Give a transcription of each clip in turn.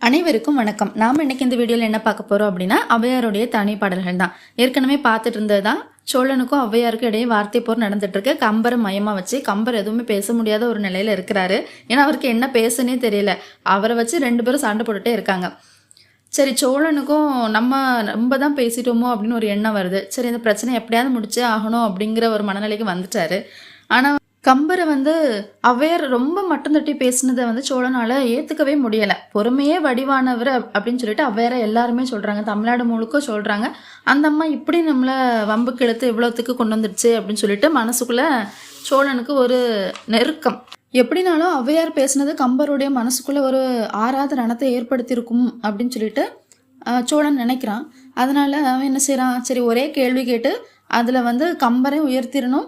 அனைவருக்கும் வணக்கம். நாம் இன்னைக்கு இந்த வீடியோவில் என்ன பார்க்க போகிறோம் அப்படின்னா அவையாருடைய தனி பாடல்கள் தான். ஏற்கனவே பார்த்துட்டு இருந்தது தான் சோழனுக்கும் ஔவையாருக்கும் இடையே வார்த்தை போர் நடந்துட்டு இருக்கு கம்பரை மையமாக வச்சு கம்பர் எதுவுமே பேச முடியாத ஒரு நிலையில இருக்கிறாரு. ஏன்னா அவருக்கு என்ன பேசுனே தெரியல. அவரை வச்சு ரெண்டு பேரும் சண்டை போட்டுட்டே இருக்காங்க. சரி சோழனுக்கும் நம்ம ரொம்ப தான் பேசிட்டோமோ அப்படின்னு ஒரு எண்ணம் வருது. சரி இந்த பிரச்சனை எப்படியாவது முடிச்சே ஆகணும் அப்படிங்கிற ஒரு மனநிலைக்கு வந்துட்டாரு. ஆனால் கம்பரை வந்து ஔவையார் ரொம்ப மட்டும் தட்டி பேசினதை வந்து சோழனால ஏற்றுக்கவே முடியலை. பொறுமையே வடிவானவர் அப்படின்னு சொல்லிட்டு ஔவையாரை எல்லாருமே சொல்கிறாங்க தமிழ்நாடு முழுக்க சொல்கிறாங்க அந்த அம்மா இப்படி நம்மளை வம்புக்கு இழுத்து இவ்வளோத்துக்கு கொண்டு வந்துடுச்சு அப்படின்னு சொல்லிட்டு மனசுக்குள்ளே சோழனுக்கு ஒரு நெருக்கம். எப்படினாலும் ஔவையார் பேசுனது கம்பருடைய மனசுக்குள்ள ஒரு ஆறாத ரணத்தை ஏற்படுத்தியிருக்கும் அப்படின்னு சொல்லிட்டு சோழன் நினைக்கிறான். அதனால அவன் என்ன செய்கிறான் சரி ஒரே கேள்வி கேட்டு அதில் வந்து கம்பரை உயர்த்திடணும்.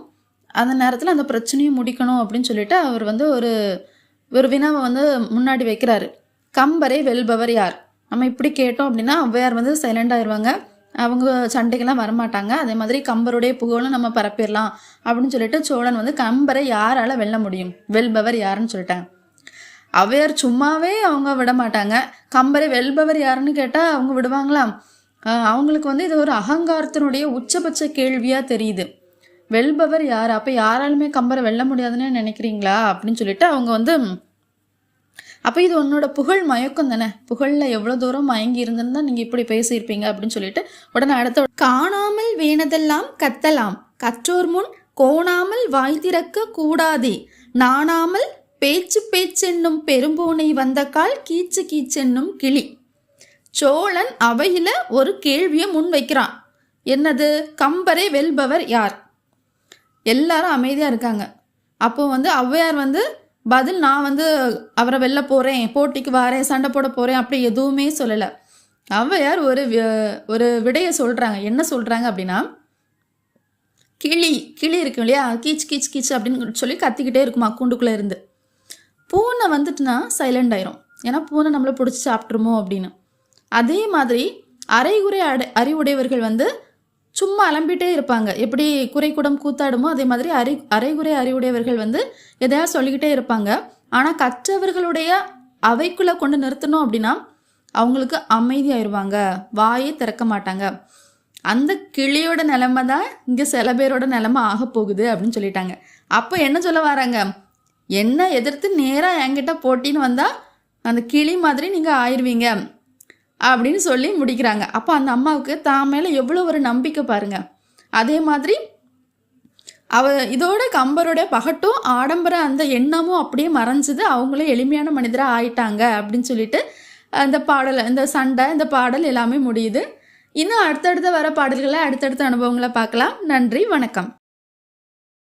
அந்த நேரத்தில் அந்த பிரச்சனையும் முடிக்கணும் அப்படின்னு சொல்லிட்டு அவர் வந்து ஒரு ஒரு வினாவை வந்து முன்னாடி வைக்கிறாரு. கம்பரை வெல்பவர் யார்? நம்ம இப்படி கேட்டோம் அப்படின்னா ஔவையார் வந்து சைலண்ட் ஆயிடுவாங்க. அவங்க சண்டைக்கெல்லாம் வரமாட்டாங்க. அதே மாதிரி கம்பருடைய புகழும் நம்ம பரப்பிடலாம் அப்படின்னு சொல்லிட்டு சோழன் வந்து கம்பரை யாரால வெல்ல முடியும்? வெல்பவர் யாருன்னு சொல்லிட்டாங்க. அவையார் சும்மாவே அவங்க விட மாட்டாங்க. கம்பரை வெல்பவர் யாருன்னு கேட்டால் அவங்க விடுவாங்களா அவங்களுக்கு வந்து இது ஒரு அகங்காரத்தினுடைய உச்சபட்ச கேள்வியாக தெரியுது. வெல்பவர் யார்? அப்போ யாராலுமே கம்பரை வெல்ல முடியாதுன்னு நினைக்கிறீங்களா? அப்படின்னு சொல்லிட்டு அவங்க வந்து அப்போ இது உன்னோட புகழ் மயக்கம் தானே? புகழில் எவ்வளோ தூரம் மயங்கி இருந்திருந்தா நீங்கள் இப்படி பேசியிருப்பீங்க அப்படின்னு சொல்லிட்டு உடனே அடுத்த காணாமல் வேணதெல்லாம் கத்தலாம். கற்றோர் முன் கோணாமல் வாய் திறக்க கூடாதே. நாணாமல் பேச்சு பேச்சென்னும் பெரும்பூனை வந்த கால் கீச்சு கீச்சென்னும் கிளி. சோழன் அவையில் ஒரு கேள்வியை முன் வைக்கிறான் என்னது? கம்பரை வெல்பவர் யார்? எல்லாரும் அமைதியாக இருக்காங்க. அப்போது வந்து ஔவையார் வந்து பதில் நான் வந்து அவரை வெளில போகிறேன் போட்டிக்கு வரேன் சண்டை போட போகிறேன் அப்படி எதுவுமே சொல்லலை. ஔவையார் ஒரு ஒரு விடையை சொல்கிறாங்க என்ன சொல்கிறாங்க அப்படின்னா கிளி கிளி இருக்கும் இல்லையா? கீச் கீச் கீச் அப்படின்னு சொல்லி கத்திக்கிட்டே இருக்குமா கூண்டுக்குள்ளே இருந்து. பூனை வந்துட்டுனா சைலண்ட் ஆயிரும். ஏன்னா பூனை நம்மளை பிடிச்சி சாப்பிட்ருமோ அப்படின்னு. அதே மாதிரி அரைகுறை அடை அறிவுடையவர்கள் வந்து சும்மா அலம்பிட்டே இருப்பாங்க. எப்படி குறைக்கூடம் கூத்தாடுமோ அதே மாதிரி அரை அரைகுறை அறிவுடையவர்கள் வந்து எதையாவது சொல்லிக்கிட்டே இருப்பாங்க. ஆனால் கற்றவர்களுடைய அவைக்குள்ளே கொண்டு நிறுத்தணும் அப்படின்னா அவங்களுக்கு அமைதியாயிருவாங்க வாயே திறக்க மாட்டாங்க. அந்த கிளியோட நிலமை தான் இங்கே சில பேரோட நிலமை ஆக போகுது அப்படின்னு சொல்லிட்டாங்க. அப்போ என்ன சொல்ல வராங்க? என்ன எதிர்த்து நேராக என்கிட்ட போட்டின்னு வந்தால் அந்த கிளி மாதிரி நீங்கள் ஆயிருவீங்க. அப்படின்னு சொல்லி முடிக்கிறாங்க. அப்போ அந்த அம்மாவுக்கு தான் மேலே எவ்வளோ ஒரு நம்பிக்கை பாருங்கள் அதே மாதிரி அவ இதோட கம்பரோட பகட்டும் ஆடம்பர அந்த எண்ணமும் அப்படியே மறைஞ்சது. அவங்களே எளிமையான மனிதராக ஆயிட்டாங்க அப்படின்னு சொல்லிட்டு அந்த பாடல் இந்த சண்டை இந்த பாடல் எல்லாமே முடியுது. இன்னும் அடுத்தடுத்த வர பாடல்களை அடுத்தடுத்த அனுபவங்களை பார்க்கலாம். நன்றி வணக்கம்.